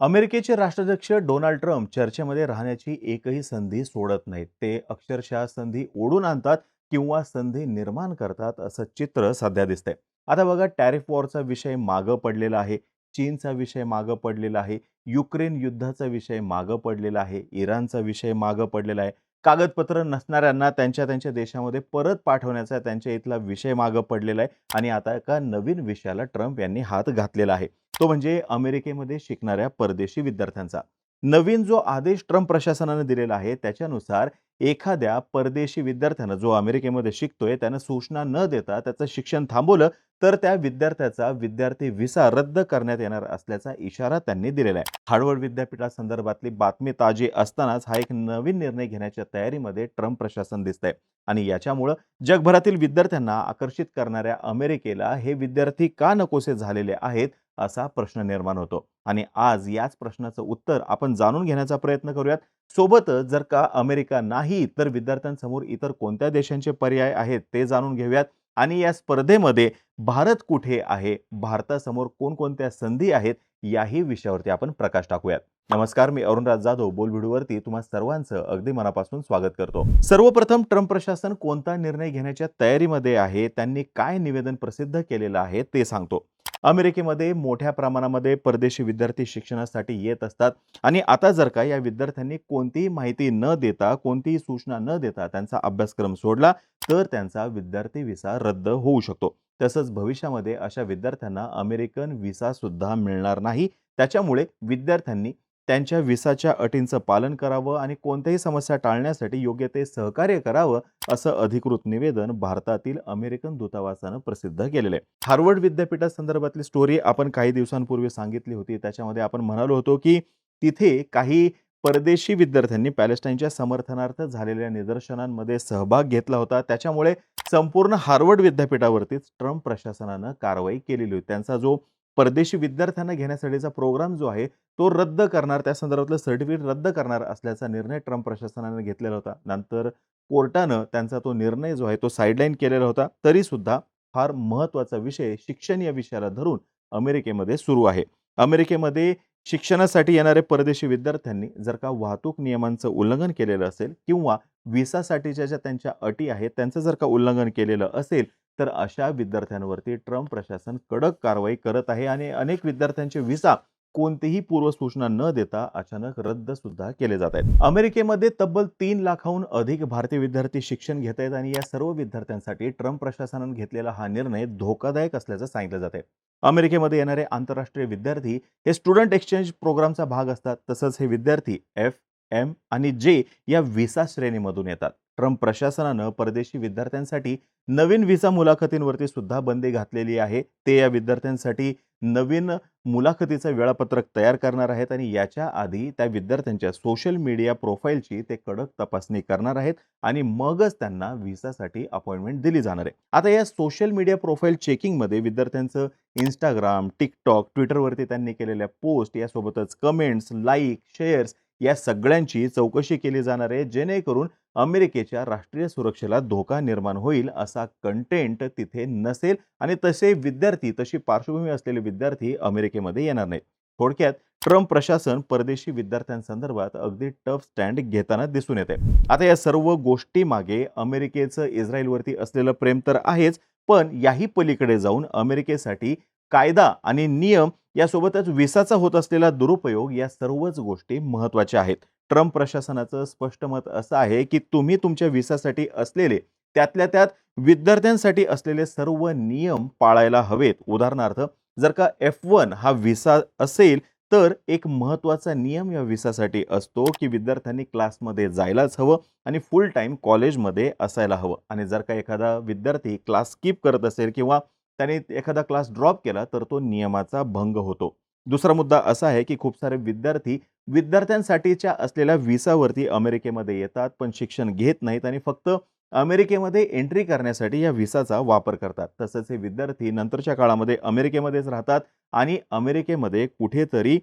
अमेरिकेचे राष्ट्राध्यक्ष Donald Trump चर्चेमध्ये राहण्याची एकही संधी सोडत नाहीत. ते अक्षरशः संधी ओढून आणतात किंवा संधी निर्माण करतात असं चित्र सध्या दिसतंय. आता बघा टॅरिफ वॉरचा विषय मागं पडलेला आहे चीनचा विषय मागं पडलेला आहे युक्रेन युद्धाचा विषय मागं पडलेला आहे इराणचा विषय मागं पडलेला आहे. कागदपत्र नसणाऱ्यांना त्यांच्या त्यांच्या देशामध्ये परत पाठवण्याचा त्यांच्या इथला विषय मागं पडलेला आहे. आणि आता एका नवीन विषयाला ट्रम्प यांनी हात घातलेला आहे. तो म्हणजे अमेरिकेमध्ये शिकणाऱ्या परदेशी विद्यार्थ्यांचा. नवीन जो आदेश ट्रम्प प्रशासनाने दिलेला आहे त्याच्यानुसार एखाद्या परदेशी विद्यार्थ्यानं जो अमेरिकेमध्ये शिकतोय त्यानं सूचना न देता त्याचं शिक्षण थांबवलं तर त्या विद्यार्थ्याचा विद्यार्थी व्हिसा रद्द करण्यात येणार असल्याचा इशारा त्यांनी दिलेला आहे. हार्वर्ड विद्यापीठासंदर्भातली बातमी ताजी असतानाच हा एक नवीन निर्णय घेण्याच्या तयारीमध्ये ट्रम्प प्रशासन दिसतंय. आणि याच्यामुळं जगभरातील विद्यार्थ्यांना आकर्षित करणाऱ्या अमेरिकेला हे विद्यार्थी का नकोसे झालेले आहेत? असा प्रश्न निर्माण होतो. आणि आज याच प्रश्नाचं उत्तर आपण जाणून घेण्याचा प्रयत्न करूयात. सोबतच जर का अमेरिका नाही तर विद्यार्थ्यांसमोर इतर कोणत्या देशांचे पर्याय आहेत ते जाणून घेऊयात. आणि या स्पर्धेमध्ये भारत कुठे आहे? भारतासमोर कोणकोणत्या संधी आहेत? याही विषयावरती आपण प्रकाश टाकूयात. नमस्कार मी अरुणराज जाधव. बोलबिडूवरती तुम्हा सर्वांचं अगदी मनापासून स्वागत करतो. सर्वप्रथम ट्रम्प प्रशासन कोणता निर्णय घेण्याच्या तयारीमध्ये आहे? त्यांनी काय निवेदन प्रसिद्ध केलेलं आहे ते सांगतो. अमेरिकेमध्ये मोठ्या प्रमाणामध्ये परदेशी विद्यार्थी शिक्षणासाठी येत असतात. आणि आता जर का या विद्यार्थ्यांनी कोणतीही माहिती न देता कोणतीही सूचना न देता त्यांचा अभ्यासक्रम सोडला तर त्यांचा विद्यार्थी व्हिसा रद्द होऊ शकतो. तसंच भविष्यामध्ये अशा विद्यार्थ्यांना अमेरिकन व्हिसा सुद्धा मिळणार नाही. त्याच्यामुळे विद्यार्थ्यांनी त्यांच्या विसाच्या अटींचं पालन करावं आणि कोणत्याही समस्या टाळण्यासाठी योग्य ते सहकार्य करावं असं अधिकृत निवेदन भारतातील अमेरिकन दूतावासानं प्रसिद्ध केलेलं आहे. हार्वर्ड विद्यापीठासंदर्भातली स्टोरी आपण काही दिवसांपूर्वी सांगितली होती. त्याच्यामध्ये आपण म्हणालो होतो की तिथे काही परदेशी विद्यार्थ्यांनी पॅलेस्टाईनच्या समर्थनार्थ झालेल्या निदर्शनांमध्ये सहभाग घेतला होता. त्याच्यामुळे संपूर्ण हार्वर्ड विद्यापीठावरतीच ट्रम्प प्रशासनानं कारवाई केलेली होती. त्यांचा जो परदेशी विद्यार्थ्यांना घेण्यासाठीचा प्रोग्राम जो आहे तो रद्द करणार त्या संदर्भातलं सर्टिफिकेट रद्द करणार असल्याचा निर्णय ट्रम्प प्रशासनाने घेतलेला होता. नंतर कोर्टानं त्यांचा तो निर्णय जो आहे तो साईडलाईन केलेला होता. तरी सुद्धा फार महत्त्वाचा विषय शिक्षण या विषयाला धरून अमेरिकेमध्ये सुरू आहे. अमेरिकेमध्ये शिक्षणासाठी येणारे परदेशी विद्यार्थ्यांनी जर का वाहतूक नियमांचं उल्लंघन केलेलं असेल किंवा व्हिसासाठीच्या ज्या त्यांच्या अटी आहेत त्यांचं जर का उल्लंघन केलेलं असेल तर अशा विद्यार्थ्यांवरती ट्रम्प प्रशासन कडक कारवाई करत आहे आणि अनेक विद्यार्थ्यांचे व्हिसा कोणतीही पूर्वसूचना न देता अचानक रद्द सुद्धा केले जात आहेत. अमेरिकेमध्ये तब्बल तीन लाखाहून अधिक भारतीय विद्यार्थी शिक्षण घेत आहेत आणि या सर्व विद्यार्थ्यांसाठी ट्रम्प प्रशासनाने घेतलेला हा निर्णय धोकादायक असल्याचं सांगितलं जात आहे. अमेरिकेमध्ये येणारे आंतरराष्ट्रीय विद्यार्थी हे स्टुडंट एक्सचेंज प्रोग्रामचा भाग असतात तसंच हे विद्यार्थी एफ एम आणि जे या व्हिसा श्रेणीमधून येतात. ट्रम्प प्रशासनानं परदेशी विद्यार्थ्यांसाठी नवीन व्हिसा मुलाखतींवरती सुद्धा बंदी घातलेली आहे. ते या विद्यार्थ्यांसाठी नवीन मुलाखतीचं वेळापत्रक तयार करणार आहेत आणि याच्या आधी त्या विद्यार्थ्यांच्या सोशल मीडिया प्रोफाईलची ते कडक तपासणी करणार आहेत आणि मगच त्यांना व्हिसासाठी अपॉइंटमेंट दिली जाणार आहे. आता या सोशल मीडिया प्रोफाईल चेकिंगमध्ये विद्यार्थ्यांचं इंस्टाग्राम टिकटॉक ट्विटरवरती त्यांनी केलेल्या पोस्ट यासोबतच कमेंट्स लाईक शेअर्स या सगळ्यांची चौकशी केली जाणार आहे जेणेकरून अमेरिकेच्या राष्ट्रीय सुरक्षेला धोका निर्माण होईल असा कंटेंट तिथे नसेल आणि तसे विद्यार्थी तशी पार्श्वभूमी असलेले विद्यार्थी अमेरिकेमध्ये येणार नाहीत. थोडक्यात ट्रम्प प्रशासन परदेशी विद्यार्थ्यांसंदर्भात अगदी टफ स्टँड घेताना दिसून येते आता या सर्व गोष्टी मागे अमेरिकेचं इस्रायलवरती असलेलं प्रेम तर आहेच पण याही पलीकडे जाऊन अमेरिकेसाठी कायदा आणि नियम यासोबतच विसाचा होत असलेला दुरुपयोग या सर्वच गोष्टी महत्त्वाच्या आहेत. ट्रम्प प्रशासनाचं स्पष्ट मत असं आहे की तुम्ही तुमच्या विसासाठी असलेले त्यातल्या त्यात विद्यार्थ्यांसाठी असलेले सर्व नियम पाळायला हवेत. उदाहरणार्थ जर का एफ वन हा विसा असेल तर एक महत्त्वाचा नियम या विसासाठी असतो की विद्यार्थ्यांनी क्लासमध्ये जायलाच हवं आणि फुल टाईम कॉलेजमध्ये असायला हवं. आणि जर का एखादा विद्यार्थी क्लास स्किप करत असेल किंवा त्याने एखादा क्लास ड्रॉप केला तर तो नियमाचा भंग होतो. दुसरा मुद्दा असा आहे की खूप सारे विद्यार्थी विद्यार्थ्यांसाठीच्या असलेल्या व्हिसावरती अमेरिकेमध्ये येतात पण शिक्षण घेत नाहीत आणि फक्त अमेरिकेमध्ये एंट्री करण्यासाठी या व्हिसाचा वापर करतात. तसंच हे विद्यार्थी नंतरच्या काळामध्ये अमेरिकेमध्येच राहतात आणि अमेरिकेमध्ये कुठेतरी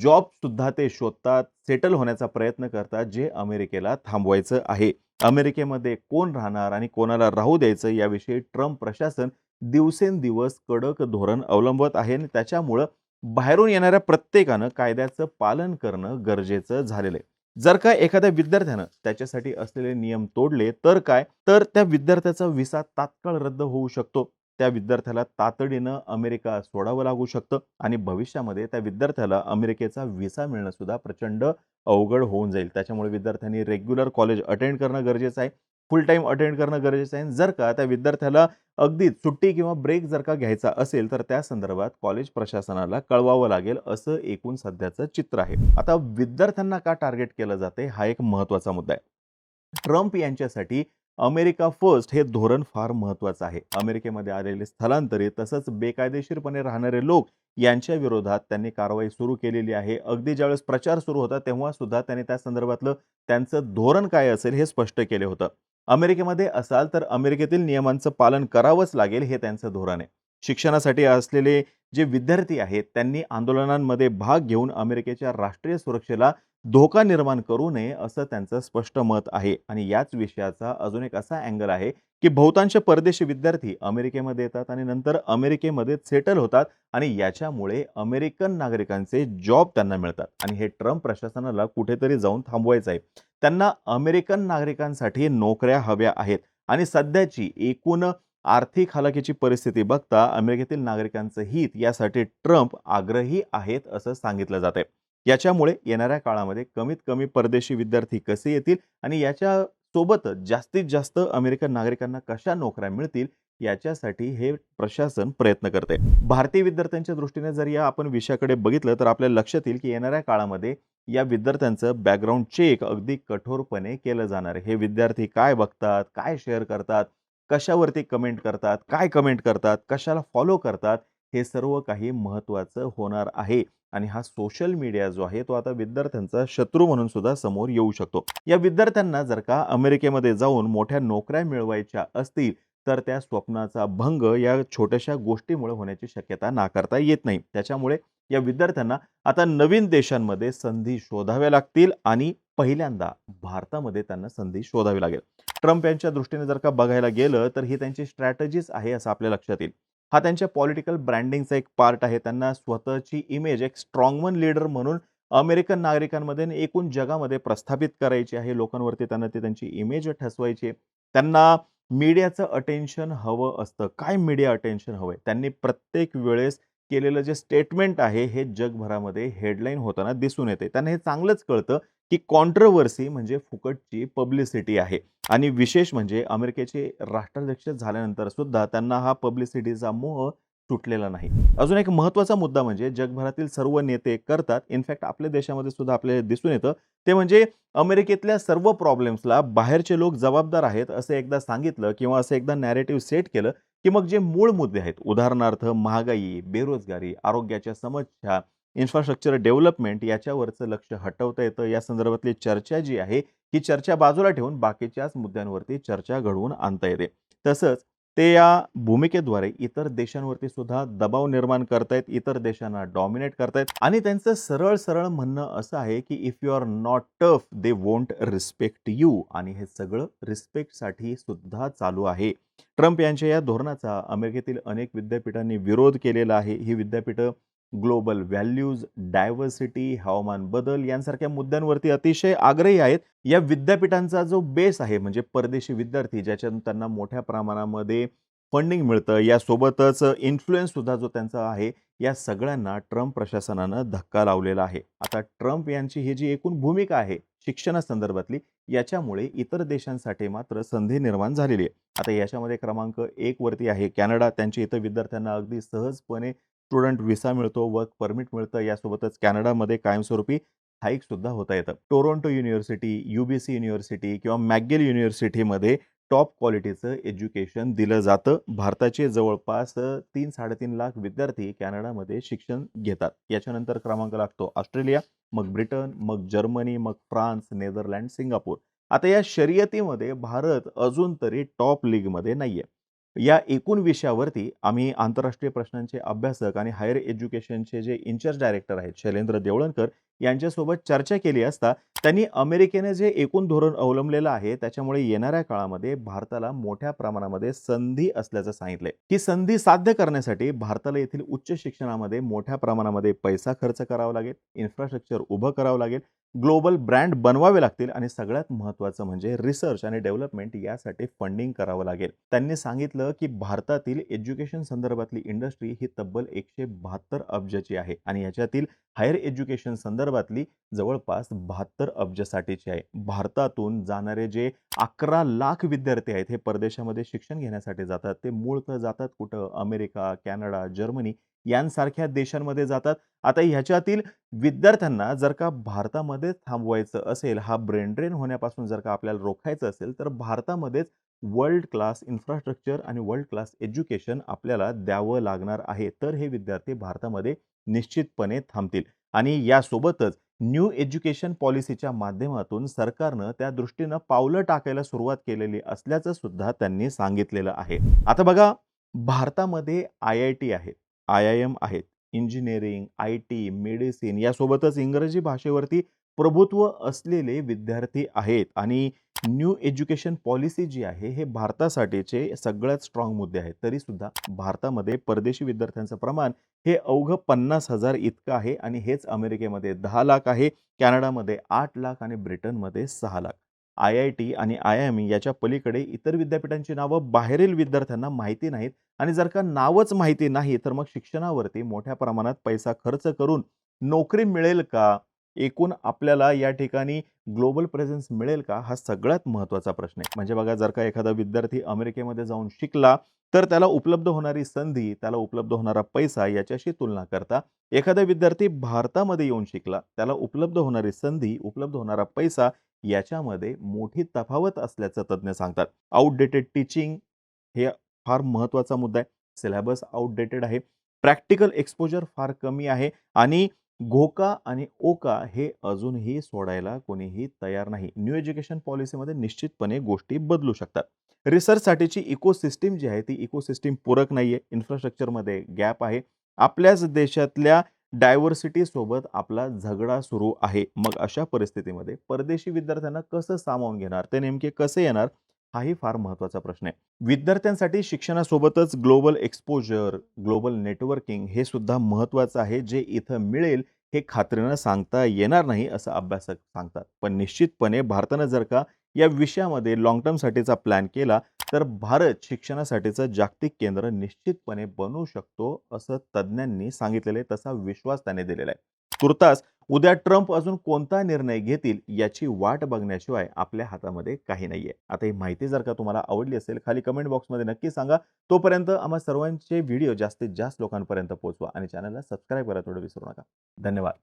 जॉबसुद्धा ते शोधतात सेटल होण्याचा प्रयत्न करतात जे अमेरिकेला थांबवायचं आहे. अमेरिकेमध्ये कोण राहणार आणि कोणाला राहू द्यायचं याविषयी ट्रम्प प्रशासन दिवसेंदिवस कडक धोरण अवलंबत आहे आणि त्याच्यामुळं बाहेरून येणाऱ्या प्रत्येकानं कायद्याचं पालन करणं गरजेचं झालेलं आहे. जर का एखाद्या विद्यार्थ्यानं त्याच्यासाठी असलेले नियम तोडले तर काय? तर त्या विद्यार्थ्याचा विसा तात्काळ रद्द होऊ शकतो. त्या विद्यार्थ्याला तातडीनं अमेरिका सोडावं लागू शकतं आणि भविष्यामध्ये त्या विद्यार्थ्याला अमेरिकेचा विसा मिळणं सुद्धा प्रचंड अवघड होऊन जाईल. त्याच्यामुळे विद्यार्थ्यांनी रेग्युलर कॉलेज अटेंड करणं गरजेचं आहे. फुल टाईम अटेंड करणं गरजेचं आहे. जर का त्या विद्यार्थ्याला अगदी सुट्टी किंवा ब्रेक जर का घ्यायचा असेल तर त्या संदर्भात कॉलेज प्रशासनाला कळवावं लागेल असं एकूण सध्याचं चित्र आहे. आता विद्यार्थ्यांना का टार्गेट केलं जाते हा एक महत्त्वाचा मुद्दा आहे. ट्रम्प यांच्यासाठी अमेरिका फर्स्ट हे धोरण फार महत्वाचं आहे. अमेरिकेमध्ये आलेले स्थलांतरित तसंच बेकायदेशीरपणे राहणारे लोक यांच्या विरोधात त्यांनी कारवाई सुरू केलेली आहे. अगदी ज्यावेळेस प्रचार सुरू होता तेव्हा सुद्धा त्यांनी त्या संदर्भातलं त्यांचं धोरण काय असेल हे स्पष्ट केले होतं. अमेरिकेमध्ये असाल तर अमेरिकेतील नियमांचं पालन करावंच लागेल हे त्यांचं धोरण आहे. शिक्षणासाठी असलेले जे विद्यार्थी आहेत त्यांनी आंदोलनांमध्ये भाग घेऊन अमेरिकेच्या राष्ट्रीय सुरक्षेला धोका निर्माण करू नये असं त्यांचं स्पष्ट मत आहे. आणि याच विषयाचा अजून एक असा अँगल आहे की बहुतांश परदेशी विद्यार्थी अमेरिकेमध्ये येतात आणि नंतर अमेरिकेमध्ये सेटल होतात आणि याच्यामुळे अमेरिकन नागरिकांचे जॉब त्यांना मिळतात. आणि हे ट्रम्प प्रशासनाला कुठेतरी जाऊन थांबवायचं आहे. त्यांना अमेरिकन नागरिकांसाठी नोकऱ्या हव्या आहेत. आणि सध्याची एकूण आर्थिक हालाकीची परिस्थिती बघता अमेरिकेतील नागरिकांचं हित यासाठी ट्रम्प आग्रही आहेत असं सांगितलं जात आहे याच्यामुळे येणाऱ्या काळामध्ये कमीत कमी परदेशी विद्यार्थी कसे येतील आणि याच्या सोबतच जास्तीत जास्त अमेरिकन नागरिकांना कशा नोकऱ्या मिळतील याच्यासाठी हे प्रशासन प्रयत्न करते भारतीय विद्यार्थ्यांच्या दृष्टीने जर या आपण विषयाकडे बघितलं तर आपल्या लक्षात येईल की येणाऱ्या काळामध्ये या विद्यार्थ्यांचं बॅकग्राऊंड चेक अगदी कठोरपणे केलं जाणार आहे. हे विद्यार्थी काय बघतात काय शेअर करतात कशावरती कमेंट करतात काय कमेंट करतात कशाला फॉलो करतात हे सर्व काही महत्त्वाचं होणार आहे. आणि हा सोशल मीडिया जो आहे तो आता विद्यार्थ्यांचा शत्रू म्हणून सुद्धा समोर येऊ शकतो. या विद्यार्थ्यांना जर का अमेरिकेमध्ये जाऊन मोठ्या नोकऱ्या मिळवायच्या असतील तर त्या स्वप्नाचा भंग या छोट्याशा गोष्टीमुळे होण्याची शक्यता नाकारता येत नाही. त्याच्यामुळे या विद्यार्थ्यांना आता नवीन देशांमध्ये संधी शोधाव्या लागतील आणि पहिल्यांदा भारतामध्ये त्यांना संधी शोधावी लागेल. ट्रम्प यांच्या दृष्टीने जर का बघायला गेलं तर ही त्यांची स्ट्रॅटजीच आहे असं आपल्या लक्षात येईल. हा त्यांच्या पॉलिटिकल ब्रँडिंगचा एक पार्ट आहे. त्यांना स्वतःची इमेज एक स्ट्रॉंगमन लीडर म्हणून अमेरिकन नागरिकांमध्ये आणि एकूण जगामध्ये प्रस्थापित करायची आहे. लोकांवरती त्यांना ते त्यांची इमेज ठसवायची त्यांना मीडियाचं अटेन्शन हवं असतं. काय मीडिया अटेन्शन हवंय? त्यांनी प्रत्येक वेळेस केलेलं जे स्टेटमेंट आहे हे जगभरामध्ये हेडलाईन होताना दिसून येते. त्यांना हे चांगलंच कळतं की कॉन्ट्रोवर्सी म्हणजे फुकटची पब्लिसिटी आहे. आणि विशेष म्हणजे अमेरिकेचे राष्ट्राध्यक्ष झाल्यानंतर सुद्धा त्यांना हा पब्लिसिटीचा मोह सुटलेला नाही. अजून एक महत्त्वाचा मुद्दा म्हणजे जगभरातील सर्व नेते करतात. इनफॅक्ट आपल्या देशामध्ये सुद्धा आपल्याला दिसून येतं. ते म्हणजे अमेरिकेतल्या सर्व प्रॉब्लेम्सला बाहेरचे लोक जबाबदार आहेत असं एकदा सांगितलं किंवा असं एकदा नॅरेटिव्ह सेट केलं की मग जे मूळ मुद्दे आहेत उदाहरणार्थ महागाई बेरोजगारी आरोग्याच्या समस्या इन्फ्रास्ट्रक्चर डेव्हलपमेंट याच्यावरचं लक्ष हटवता येतं. या संदर्भातली चर्चा जी आहे ही चर्चा बाजूला ठेवून बाकीच्याच मुद्द्यांवरती चर्चा घडवून आणता येते. तसंच ते या भूमिकेद्वारे इतर देशांवरती सुद्धा दबाव निर्माण करतायत इतर देशांना डॉमिनेट करतायत आणि त्यांचं सरळ सरळ म्हणणं असं आहे की if you are not tough they won't respect you आणि हे सगळं रिस्पेक्टसाठी सुद्धा चालू आहे. ट्रम्प यांच्या या धोरणाचा अमेरिकेतील अनेक विद्यापीठांनी विरोध केलेला आहे. ही विद्यापीठं ग्लोबल व्हॅल्यूज डायव्हर्सिटी हवामान बदल यांसारख्या मुद्द्यांवरती अतिशय आग्रही आहेत. या विद्यापीठांचा जो बेस आहे म्हणजे परदेशी विद्यार्थी ज्याच्यातून त्यांना मोठ्या प्रमाणामध्ये फंडिंग मिळतं यासोबतच इन्फ्लुएन्ससुद्धा जो त्यांचा आहे या सगळ्यांना ट्रम्प प्रशासनानं धक्का लावलेला आहे. आता ट्रम्प यांची ही जी एकूण भूमिका आहे शिक्षणासंदर्भातली याच्यामुळे इतर देशांसाठी मात्र संधी निर्माण झालेली आहे. आता याच्यामध्ये क्रमांक एक वरती आहे. कॅनडा त्यांच्या इथं विद्यार्थ्यांना अगदी सहजपणे स्टुडंट व्हिसा मिळतो वर्क परमिट मिळतं यासोबतच कॅनडामध्ये कायमस्वरूपी स्थायिक सुद्धा होता येतं. टोरोंटो युनिव्हर्सिटी युबीसी युनिव्हर्सिटी किंवा मॅगेल युनिव्हर्सिटीमध्ये टॉप क्वालिटीचं एज्युकेशन दिलं जातं. भारताचे जवळपास तीन साडेतीन लाख विद्यार्थी कॅनडामध्ये शिक्षण घेतात. याच्यानंतर क्रमांक लागतो ऑस्ट्रेलिया मग ब्रिटन मग जर्मनी मग फ्रान्स नेदरलँड सिंगापूर. आता या शर्यतीमध्ये भारत अजून तरी टॉप लीगमध्ये नाही आहे या एकूण विषयावरती आम्ही आंतरराष्ट्रीय प्रश्नांचे अभ्यासक आणि हायर एज्युकेशनचे जे इन्चार्ज डायरेक्टर आहेत शैलेंद्र देवळणकर यांच्यासोबत चर्चा केली असता त्यांनी अमेरिकेने जे एकूण धोरण अवलंबलेलं आहे त्याच्यामुळे येणाऱ्या काळामध्ये भारताला मोठ्या प्रमाणामध्ये संधी असल्याचं सांगितलंय. ही संधी साध्य करण्यासाठी भारताला येथील उच्च शिक्षणामध्ये मोठ्या प्रमाणामध्ये पैसा खर्च करावा लागेल इन्फ्रास्ट्रक्चर उभं करावं लागेल ग्लोबल ब्रँड बनवावे लागतील आणि सगळ्यात महत्त्वाचं म्हणजे रिसर्च आणि डेव्हलपमेंट यासाठी फंडिंग करावं लागेल. त्यांनी सांगितलं की भारतातील एज्युकेशन संदर्भातली इंडस्ट्री ही तब्बल एकशे बहात्तर अब्जाची आहे आणि याच्यातील हायर एज्युकेशन संदर्भातली जवळपास बहात्तर अब्जासाठीची आहे. भारतातून जाणारे जे अकरा लाख विद्यार्थी आहेत हे परदेशामध्ये शिक्षण घेण्यासाठी जातात. ते मूळतः जातात कुठं? अमेरिका कॅनडा जर्मनी यांसारख्या देशांमध्ये जातात. आता ह्याच्यातील विद्यार्थ्यांना जर का भारतामध्ये थांबवायचं असेल हा ब्रेन ड्रेन होण्यापासून जर का आपल्याला रोखायचं असेल तर भारतामध्येच वर्ल्ड क्लास इन्फ्रास्ट्रक्चर आणि वर्ल्ड क्लास एज्युकेशन आपल्याला द्यावं लागणार आहे. तर हे विद्यार्थी भारतामध्ये निश्चितपणे थांबतील. आणि यासोबतच न्यू एज्युकेशन पॉलिसीच्या माध्यमातून सरकारनं त्या दृष्टीनं पावलं टाकायला सुरुवात केलेली असल्याचं सुद्धा त्यांनी सांगितलेलं आहे. आता बघा भारतामध्ये आय आय टी आहेत आय आय एम आहेत. इंजिनिअरिंग आय टी मेडिसिन यासोबतच इंग्रजी भाषेवरती प्रभुत्व असलेले विद्यार्थी आहेत. आणि न्यू एज्युकेशन पॉलिसी जी आहे हे भारतासाठीचे सगळ्यात स्ट्रॉंग मुद्दे आहेत. तरीसुद्धा भारतामध्ये परदेशी विद्यार्थ्यांचं प्रमाण हे अवघं पन्नास हजार इतकं आहे. आणि हेच अमेरिकेमध्ये दहा लाख आहे कॅनडामध्ये आठ लाख आणि ब्रिटनमध्ये सहा लाख. आय आय टी आणि आय आय एम याच्या पलीकडे इतर विद्यापीठांची नावं बाहेरील विद्यार्थ्यांना माहिती नाहीत. आणि जर का नावच माहिती नाही तर मग शिक्षणावरती मोठ्या प्रमाणात पैसा खर्च करून नोकरी मिळेल का? एकूण आपल्याला या ठिकाणी ग्लोबल प्रेझेन्स मिळेल का? हा सगळ्यात महत्त्वाचा प्रश्न आहे. म्हणजे बघा जर का एखादा विद्यार्थी अमेरिकेमध्ये जाऊन शिकला तर त्याला उपलब्ध होणारी संधी त्याला उपलब्ध होणारा पैसा याच्याशी तुलना करता एखादा विद्यार्थी भारतामध्ये येऊन शिकला त्याला उपलब्ध होणारी संधी उपलब्ध होणारा पैसा याच्यामध्ये मोठी तफावत असल्याचं तज्ज्ञ सांगतात. आउटडेटेड टीचिंग हे फार महत्त्वाचा मुद्दा आहे. सिलेबस आउटडेटेड आहे. प्रॅक्टिकल एक्सपोजर फार कमी आहे. आणि घोका आणि ओका हे अजूनही सोडायला कोणीही तयार नाही. न्यू एज्युकेशन पॉलिसीमध्ये निश्चितपणे गोष्टी बदलू शकतात. रिसर्चसाठीची इकोसिस्टीम जी आहे ती इकोसिस्टीम पूरक नाही आहे इन्फ्रास्ट्रक्चरमध्ये गॅप आहे. आपल्याच देशातल्या डायव्हर्सिटीसोबत आपला झगडा सुरू आहे. मग अशा परिस्थितीमध्ये परदेशी विद्यार्थ्यांना कसं सामावून घेणार? ते नेमके कसे येणार? हाही फार महत्त्वाचा प्रश्न आहे. विद्यार्थ्यांसाठी शिक्षणासोबतच ग्लोबल एक्सपोजर ग्लोबल नेटवर्किंग हे सुद्धा महत्त्वाचं आहे. जे इथं मिळेल हे खात्रीनं सांगता येणार नाही असं अभ्यासक सांगतात. पण निश्चितपणे भारतानं जर का या विषयामध्ये लॉंग टर्मसाठीचा प्लॅन केला तर भारत शिक्षणासाठीचं जागतिक केंद्र निश्चितपणे बनू शकतो असं तज्ज्ञांनी सांगितलेलं आहे तसा विश्वास त्याने दिलेला आहे. तुर्तास उद्या ट्रम्प अजून कोणता निर्णय घेतील याची वाट बघण्याशिवाय आपल्या हातामध्ये काही नाहीये. आता ही माहिती जर का तुम्हाला आवडली असेल खाली कमेंट बॉक्समध्ये नक्की सांगा. तोपर्यंत आम्हा सर्वांचे व्हिडिओ जास्तीत जास्त लोकांपर्यंत पोहोचवा आणि चॅनलला सबस्क्राईब करा थोडं विसरू नका. धन्यवाद.